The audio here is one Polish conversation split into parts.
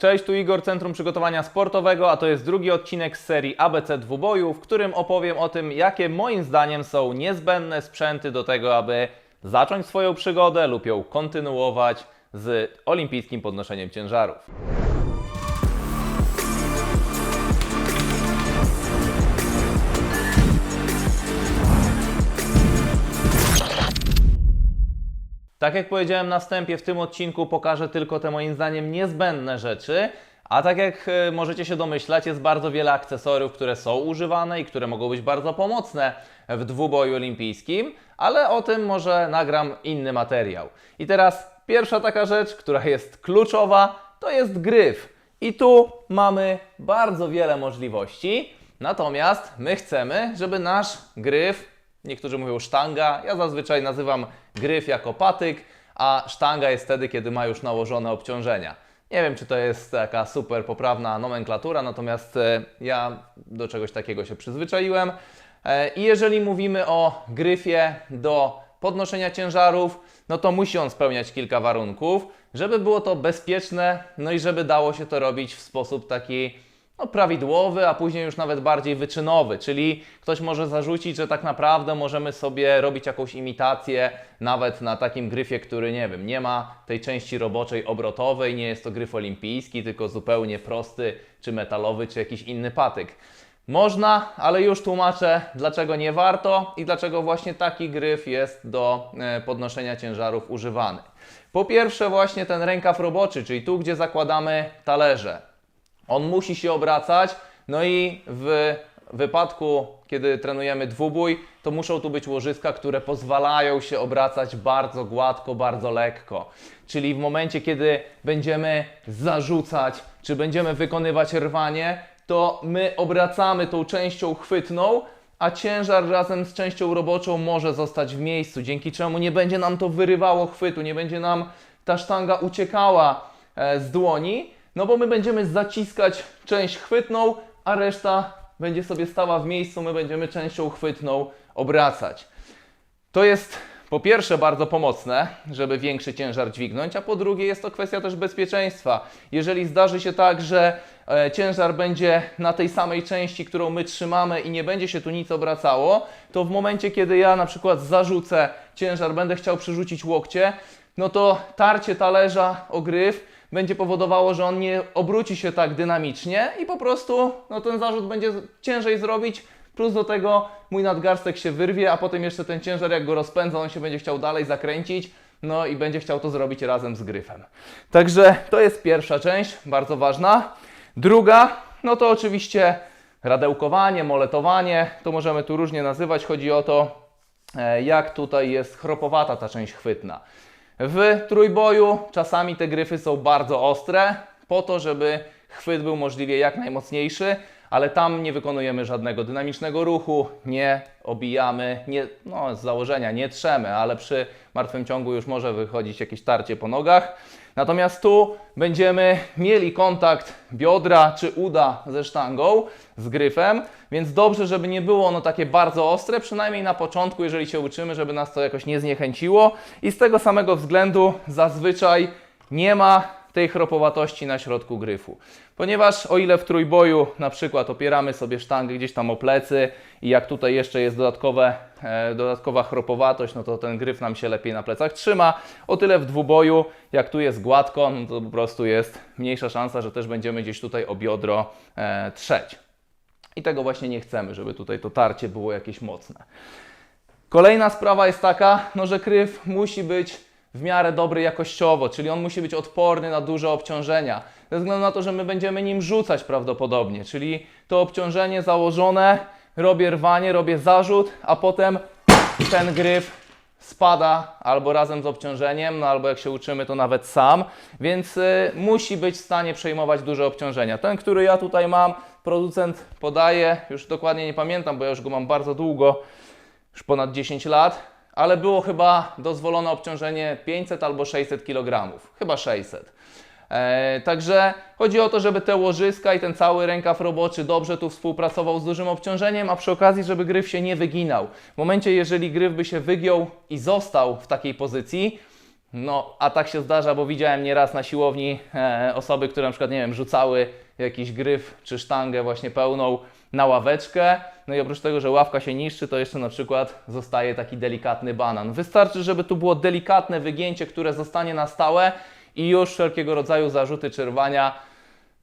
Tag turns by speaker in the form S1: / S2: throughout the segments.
S1: Cześć, tu Igor, Centrum Przygotowania Sportowego, a to jest drugi odcinek z serii ABC Dwuboju, w którym opowiem o tym, jakie moim zdaniem są niezbędne sprzęty do tego, aby zacząć swoją przygodę lub ją kontynuować z olimpijskim podnoszeniem ciężarów. Tak jak powiedziałem na wstępie, w tym odcinku pokażę tylko te moim zdaniem niezbędne rzeczy, a tak jak e, możecie się domyślać, jest bardzo wiele akcesoriów, które są używane i które mogą być bardzo pomocne w dwuboju olimpijskim, ale o tym może nagram inny materiał. I teraz pierwsza taka rzecz, która jest kluczowa, to jest gryf. I tu mamy bardzo wiele możliwości, natomiast my chcemy, żeby nasz gryf Niektórzy mówią sztanga, ja zazwyczaj nazywam gryf jako patyk, a sztanga jest wtedy, kiedy ma już nałożone obciążenia. Nie wiem, czy to jest taka super poprawna nomenklatura, natomiast e, ja do czegoś takiego się przyzwyczaiłem. E, I jeżeli mówimy o gryfie do podnoszenia ciężarów, no to musi on spełniać kilka warunków, żeby było to bezpieczne, no i żeby dało się to robić w sposób taki no, prawidłowy, a później już nawet bardziej wyczynowy, czyli ktoś może zarzucić, że tak naprawdę możemy sobie robić jakąś imitację nawet na takim gryfie, który nie wiem, nie ma tej części roboczej obrotowej, nie jest to gryf olimpijski, tylko zupełnie prosty, czy metalowy, czy jakiś inny patyk. Można, ale już tłumaczę, dlaczego nie warto i dlaczego właśnie taki gryf jest do e, podnoszenia ciężarów używany. Po pierwsze, właśnie ten rękaw roboczy, czyli tu, gdzie zakładamy talerze. On musi się obracać, no i w wypadku, kiedy trenujemy dwubój, to muszą tu być łożyska, które pozwalają się obracać bardzo gładko, bardzo lekko. Czyli w momencie, kiedy będziemy zarzucać, czy będziemy wykonywać rwanie, to my obracamy tą częścią chwytną, a ciężar razem z częścią roboczą może zostać w miejscu, dzięki czemu nie będzie nam to wyrywało chwytu, nie będzie nam ta sztanga uciekała e, z dłoni, no bo my będziemy zaciskać część chwytną, a reszta będzie sobie stała w miejscu, my będziemy częścią chwytną obracać. To jest po pierwsze bardzo pomocne, żeby większy ciężar dźwignąć, a po drugie jest to kwestia też bezpieczeństwa. Jeżeli zdarzy się tak, że e, ciężar będzie na tej samej części, którą my trzymamy i nie będzie się tu nic obracało, to w momencie, kiedy ja na przykład zarzucę ciężar, będę chciał przerzucić łokcie, no to tarcie talerza o gryf będzie powodowało, że on nie obróci się tak dynamicznie i po prostu no, ten zarzut będzie ciężej zrobić, plus do tego mój nadgarstek się wyrwie, a potem jeszcze ten ciężar jak go rozpędza, on się będzie chciał dalej zakręcić, no i będzie chciał to zrobić razem z gryfem. Także to jest pierwsza część, bardzo ważna. Druga, no to oczywiście radełkowanie, moletowanie, to możemy tu różnie nazywać, chodzi o to, e, jak tutaj jest chropowata ta część chwytna. W trójboju czasami te gryfy są bardzo ostre, po to, żeby chwyt był możliwie jak najmocniejszy, ale tam nie wykonujemy żadnego dynamicznego ruchu, nie obijamy, nie, no z założenia nie trzemy, ale przy martwym ciągu już może wychodzić jakieś tarcie po nogach. Natomiast tu będziemy mieli kontakt biodra czy uda ze sztangą, z gryfem, więc dobrze, żeby nie było ono takie bardzo ostre, przynajmniej na początku, jeżeli się uczymy, żeby nas to jakoś nie zniechęciło. I z tego samego względu zazwyczaj nie ma tej chropowatości na środku gryfu. Ponieważ o ile w trójboju na przykład opieramy sobie sztangę gdzieś tam o plecy i jak tutaj jeszcze jest dodatkowe, e, dodatkowa chropowatość, no to ten gryf nam się lepiej na plecach trzyma. O tyle w dwuboju, jak tu jest gładko, no to po prostu jest mniejsza szansa, że też będziemy gdzieś tutaj o biodro e, trzeć. I tego właśnie nie chcemy, żeby tutaj to tarcie było jakieś mocne. Kolejna sprawa jest taka, no, że kryw musi być w miarę dobry jakościowo, czyli on musi być odporny na duże obciążenia. Ze względu na to, że my będziemy nim rzucać prawdopodobnie, czyli to obciążenie założone, robię rwanie, robię zarzut, a potem ten gryf spada albo razem z obciążeniem, no albo jak się uczymy, to nawet sam, więc y, musi być w stanie przejmować duże obciążenia. Ten, który ja tutaj mam, producent podaje, już dokładnie nie pamiętam, bo ja już go mam bardzo długo, już ponad 10 lat, ale było chyba dozwolone obciążenie 500 albo 600 kg, chyba 600. E, także chodzi o to, żeby te łożyska i ten cały rękaw roboczy dobrze tu współpracował z dużym obciążeniem, a przy okazji, żeby gryf się nie wyginał. W momencie, jeżeli gryf by się wygiął i został w takiej pozycji, No, a tak się zdarza, bo widziałem nieraz na siłowni e, osoby, które na przykład, nie wiem, rzucały jakiś gryf czy sztangę właśnie pełną na ławeczkę. No i oprócz tego, że ławka się niszczy, to jeszcze na przykład zostaje taki delikatny banan. Wystarczy, żeby tu było delikatne wygięcie, które zostanie na stałe i już wszelkiego rodzaju zarzuty czy rwania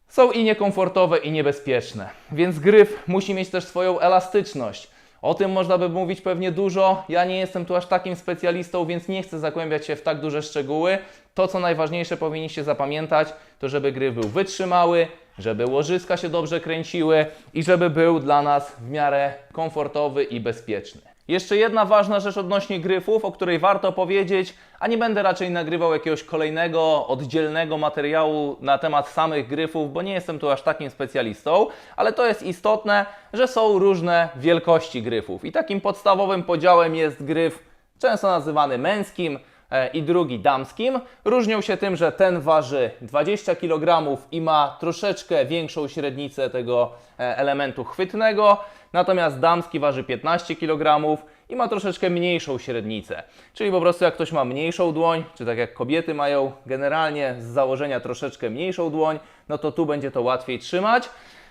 S1: są i niekomfortowe, i niebezpieczne. Więc gryf musi mieć też swoją elastyczność. O tym można by mówić pewnie dużo. Ja nie jestem tu aż takim specjalistą, więc nie chcę zagłębiać się w tak duże szczegóły. To, co najważniejsze powinniście zapamiętać, to żeby gryf był wytrzymały, żeby łożyska się dobrze kręciły i żeby był dla nas w miarę komfortowy i bezpieczny. Jeszcze jedna ważna rzecz odnośnie gryfów, o której warto powiedzieć, a nie będę raczej nagrywał jakiegoś kolejnego, oddzielnego materiału na temat samych gryfów, bo nie jestem tu aż takim specjalistą, ale to jest istotne, że są różne wielkości gryfów. I takim podstawowym podziałem jest gryf często nazywany męskim i drugi damskim. Różnią się tym, że ten waży 20 kg i ma troszeczkę większą średnicę tego e, elementu chwytnego, natomiast damski waży 15 kg i ma troszeczkę mniejszą średnicę. Czyli po prostu jak ktoś ma mniejszą dłoń, czy tak jak kobiety mają generalnie z założenia troszeczkę mniejszą dłoń, no to tu będzie to łatwiej trzymać.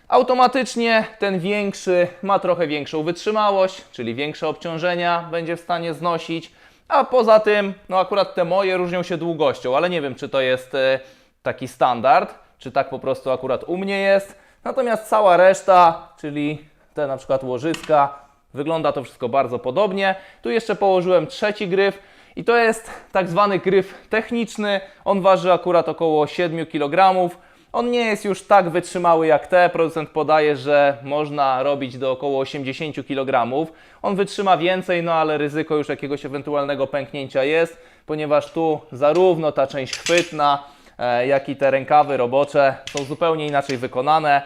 S1: Automatycznie ten większy ma trochę większą wytrzymałość, czyli większe obciążenia będzie w stanie znosić. A poza tym, no akurat te moje różnią się długością, ale nie wiem, czy to jest e, taki standard, czy tak po prostu akurat u mnie jest. Natomiast cała reszta, czyli te na przykład łożyska, wygląda to wszystko bardzo podobnie. Tu jeszcze położyłem trzeci gryf i to jest tak zwany gryf techniczny. On waży akurat około 7 kg. On nie jest już tak wytrzymały jak te. Producent podaje, że można robić do około 80 kg. On wytrzyma więcej, no ale ryzyko już jakiegoś ewentualnego pęknięcia jest, ponieważ tu zarówno ta część chwytna, e, jak i te rękawy robocze są zupełnie inaczej wykonane.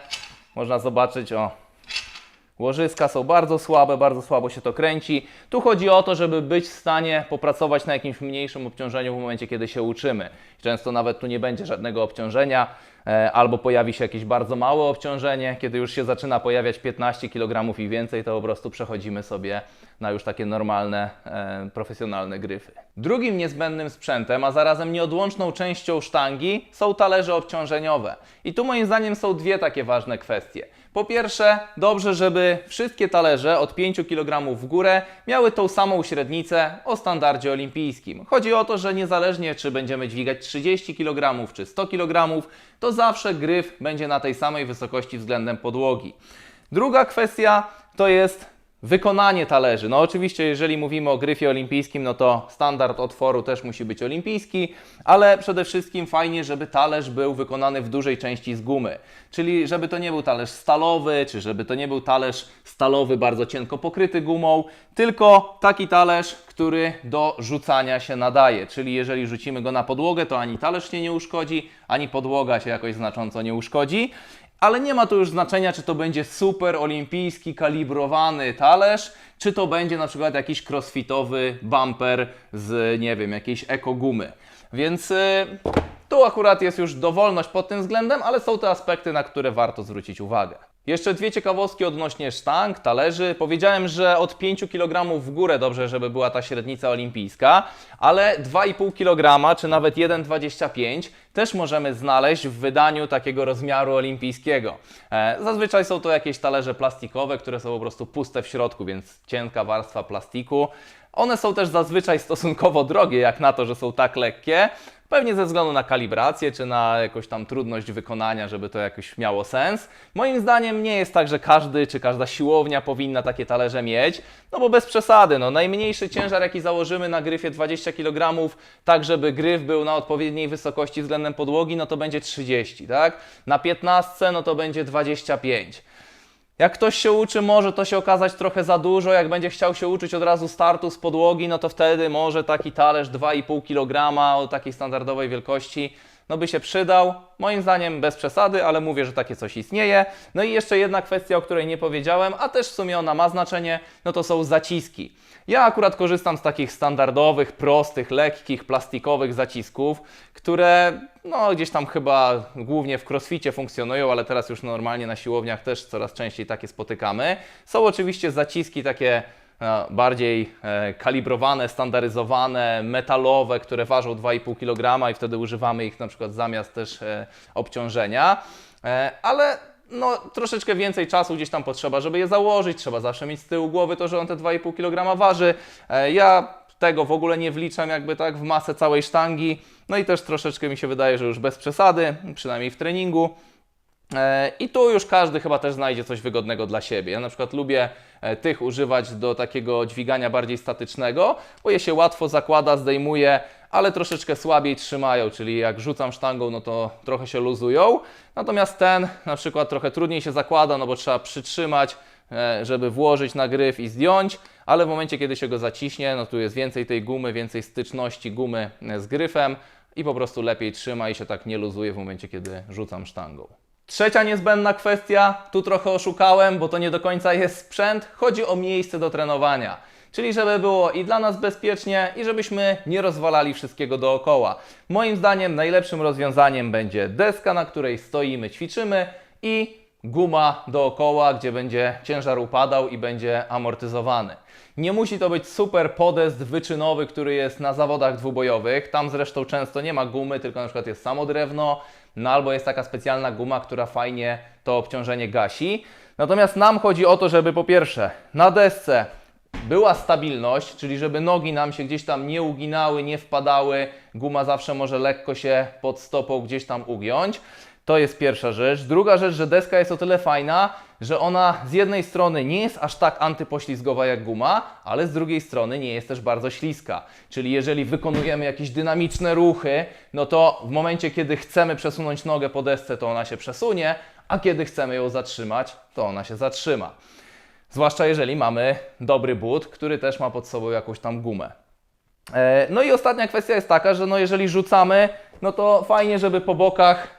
S1: Można zobaczyć, o, Łożyska są bardzo słabe, bardzo słabo się to kręci. Tu chodzi o to, żeby być w stanie popracować na jakimś mniejszym obciążeniu w momencie, kiedy się uczymy. Często nawet tu nie będzie żadnego obciążenia, e, albo pojawi się jakieś bardzo małe obciążenie. Kiedy już się zaczyna pojawiać 15 kg i więcej, to po prostu przechodzimy sobie na już takie normalne, e, profesjonalne gryfy. Drugim niezbędnym sprzętem, a zarazem nieodłączną częścią sztangi są talerze obciążeniowe. I tu moim zdaniem są dwie takie ważne kwestie. Po pierwsze, dobrze, żeby wszystkie talerze od 5 kg w górę miały tą samą średnicę o standardzie olimpijskim. Chodzi o to, że niezależnie czy będziemy dźwigać 30 kg czy 100 kg, to zawsze gryf będzie na tej samej wysokości względem podłogi. Druga kwestia to jest Wykonanie talerzy. No oczywiście, jeżeli mówimy o gryfie olimpijskim, no to standard otworu też musi być olimpijski, ale przede wszystkim fajnie, żeby talerz był wykonany w dużej części z gumy. Czyli żeby to nie był talerz stalowy, czy żeby to nie był talerz stalowy bardzo cienko pokryty gumą, tylko taki talerz, który do rzucania się nadaje. Czyli jeżeli rzucimy go na podłogę, to ani talerz się nie uszkodzi, ani podłoga się jakoś znacząco nie uszkodzi. Ale nie ma tu już znaczenia, czy to będzie super olimpijski, kalibrowany talerz, czy to będzie na przykład jakiś crossfitowy bumper z, nie wiem, jakiejś ekogumy. Więc y, tu akurat jest już dowolność pod tym względem, ale są to aspekty, na które warto zwrócić uwagę. Jeszcze dwie ciekawostki odnośnie sztang, talerzy. Powiedziałem, że od 5 kg w górę dobrze, żeby była ta średnica olimpijska, ale 2,5 kg czy nawet 1,25 też możemy znaleźć w wydaniu takiego rozmiaru olimpijskiego. E, zazwyczaj są to jakieś talerze plastikowe, które są po prostu puste w środku, więc cienka warstwa plastiku. One są też zazwyczaj stosunkowo drogie, jak na to, że są tak lekkie. Pewnie ze względu na kalibrację, czy na jakąś tam trudność wykonania, żeby to jakoś miało sens. Moim zdaniem nie jest tak, że każdy czy każda siłownia powinna takie talerze mieć, no bo bez przesady, no najmniejszy ciężar jaki założymy na gryfie 20 kg, tak żeby gryf był na odpowiedniej wysokości względem podłogi, no to będzie 30, tak? Na 15 no to będzie 25. Jak ktoś się uczy, może to się okazać trochę za dużo. Jak będzie chciał się uczyć od razu startu z podłogi, no to wtedy może taki talerz 2,5 kg o takiej standardowej wielkości no by się przydał. Moim zdaniem bez przesady, ale mówię, że takie coś istnieje. No i jeszcze jedna kwestia, o której nie powiedziałem, a też w sumie ona ma znaczenie, no to są zaciski. Ja akurat korzystam z takich standardowych, prostych, lekkich, plastikowych zacisków, które no gdzieś tam chyba głównie w crossficie funkcjonują, ale teraz już normalnie na siłowniach też coraz częściej takie spotykamy. Są oczywiście zaciski takie bardziej e, kalibrowane, standaryzowane, metalowe, które ważą 2,5 kg i wtedy używamy ich na przykład zamiast też e, obciążenia. E, Ale no, troszeczkę więcej czasu gdzieś tam potrzeba, żeby je założyć. Trzeba zawsze mieć z tyłu głowy to, że on te 2,5 kg waży. Ja tego w ogóle nie wliczam jakby tak w masę całej sztangi. No i też troszeczkę mi się wydaje, że już bez przesady, przynajmniej w treningu. E, I tu już każdy chyba też znajdzie coś wygodnego dla siebie. Ja na przykład lubię e, tych używać do takiego dźwigania bardziej statycznego, bo je się łatwo zakłada, zdejmuje, ale troszeczkę słabiej trzymają, czyli jak rzucam sztangą, no to trochę się luzują. Natomiast ten na przykład trochę trudniej się zakłada, no bo trzeba przytrzymać, e, żeby włożyć na gryf i zdjąć, ale w momencie, kiedy się go zaciśnie, no tu jest więcej tej gumy, więcej styczności gumy z gryfem i po prostu lepiej trzyma i się tak nie luzuje w momencie, kiedy rzucam sztangą. Trzecia niezbędna kwestia, tu trochę oszukałem, bo to nie do końca jest sprzęt, chodzi o miejsce do trenowania. Czyli żeby było i dla nas bezpiecznie, i żebyśmy nie rozwalali wszystkiego dookoła. Moim zdaniem najlepszym rozwiązaniem będzie deska, na której stoimy, ćwiczymy i guma dookoła, gdzie będzie ciężar upadał i będzie amortyzowany. Nie musi to być super podest wyczynowy, który jest na zawodach dwubojowych. Tam zresztą często nie ma gumy, tylko na przykład jest samo drewno, no albo jest taka specjalna guma, która fajnie to obciążenie gasi. Natomiast nam chodzi o to, żeby po pierwsze na desce była stabilność, czyli żeby nogi nam się gdzieś tam nie uginały, nie wpadały. Guma zawsze może lekko się pod stopą gdzieś tam ugiąć. To jest pierwsza rzecz. Druga rzecz, że deska jest o tyle fajna, że ona z jednej strony nie jest aż tak antypoślizgowa jak guma, ale z drugiej strony nie jest też bardzo śliska. Czyli jeżeli wykonujemy jakieś dynamiczne ruchy, no to w momencie, kiedy chcemy przesunąć nogę po desce, to ona się przesunie, a kiedy chcemy ją zatrzymać, to ona się zatrzyma. Zwłaszcza jeżeli mamy dobry but, który też ma pod sobą jakąś tam gumę. E, No i ostatnia kwestia jest taka, że no jeżeli rzucamy, no to fajnie, żeby po bokach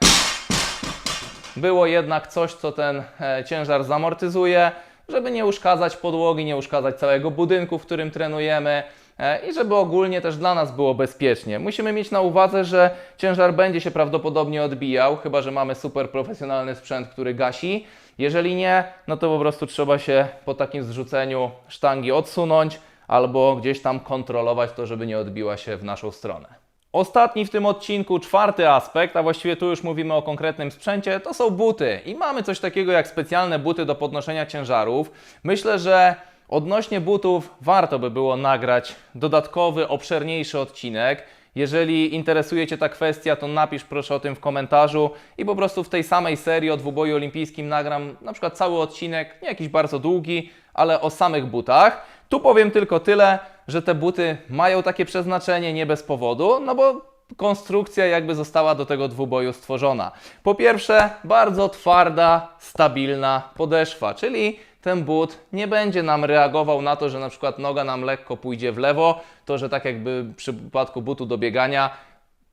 S1: było jednak coś, co ten e, ciężar zamortyzuje, żeby nie uszkadzać podłogi, nie uszkadzać całego budynku, w którym trenujemy e, i żeby ogólnie też dla nas było bezpiecznie. Musimy mieć na uwadze, że ciężar będzie się prawdopodobnie odbijał, chyba że mamy super profesjonalny sprzęt, który gasi. Jeżeli nie, no to po prostu trzeba się po takim zrzuceniu sztangi odsunąć albo gdzieś tam kontrolować to, żeby nie odbiła się w naszą stronę. Ostatni w tym odcinku, czwarty aspekt, a właściwie tu już mówimy o konkretnym sprzęcie, to są buty. I mamy coś takiego jak specjalne buty do podnoszenia ciężarów. Myślę, że odnośnie butów warto by było nagrać dodatkowy, obszerniejszy odcinek. Jeżeli interesuje Cię ta kwestia, to napisz proszę o tym w komentarzu i po prostu w tej samej serii o dwuboju olimpijskim nagram na przykład cały odcinek, nie jakiś bardzo długi, ale o samych butach. Tu powiem tylko tyle, że te buty mają takie przeznaczenie nie bez powodu, no bo konstrukcja jakby została do tego dwuboju stworzona. Po pierwsze, bardzo twarda, stabilna podeszwa, czyli ten but nie będzie nam reagował na to, że na przykład noga nam lekko pójdzie w lewo, to że tak jakby w przypadku butu do biegania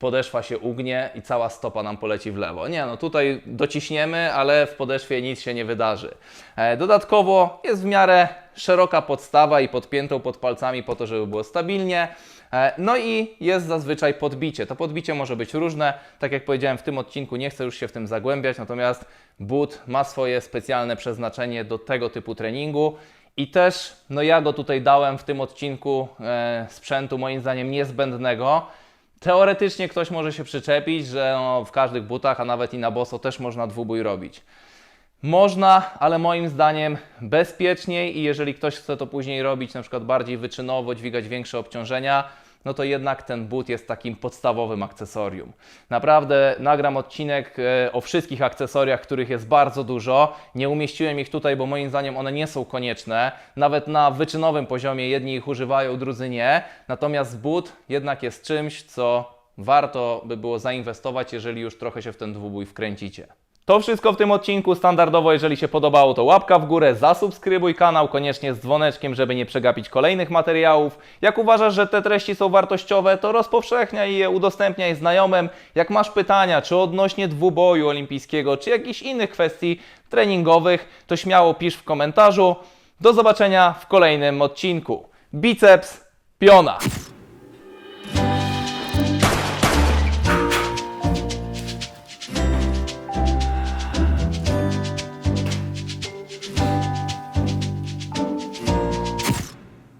S1: podeszwa się ugnie i cała stopa nam poleci w lewo. Nie, no tutaj dociśniemy, ale w podeszwie nic się nie wydarzy. E, Dodatkowo jest w miarę szeroka podstawa i podpiętą pod palcami po to, żeby było stabilnie. E, No i jest zazwyczaj podbicie. To podbicie może być różne. Tak jak powiedziałem w tym odcinku, nie chcę już się w tym zagłębiać, natomiast but ma swoje specjalne przeznaczenie do tego typu treningu. I też, no ja go tutaj dałem w tym odcinku e, sprzętu moim zdaniem niezbędnego. Teoretycznie ktoś może się przyczepić, że no, w każdych butach, a nawet i na boso też można dwubój robić. Można, ale moim zdaniem bezpieczniej i jeżeli ktoś chce to później robić, na przykład bardziej wyczynowo, dźwigać większe obciążenia, no to jednak ten but jest takim podstawowym akcesorium. Naprawdę nagram odcinek e, o wszystkich akcesoriach, których jest bardzo dużo. Nie umieściłem ich tutaj, bo moim zdaniem one nie są konieczne. Nawet na wyczynowym poziomie jedni ich używają, drudzy nie. Natomiast but jednak jest czymś, co warto by było zainwestować, jeżeli już trochę się w ten dwubój wkręcicie. To wszystko w tym odcinku. Standardowo, jeżeli się podobało, to łapka w górę, zasubskrybuj kanał, koniecznie z dzwoneczkiem, żeby nie przegapić kolejnych materiałów. Jak uważasz, że te treści są wartościowe, to rozpowszechniaj je, udostępniaj znajomym. Jak masz pytania, czy odnośnie dwuboju olimpijskiego, czy jakichś innych kwestii treningowych, to śmiało pisz w komentarzu. Do zobaczenia w kolejnym odcinku. Biceps, piona!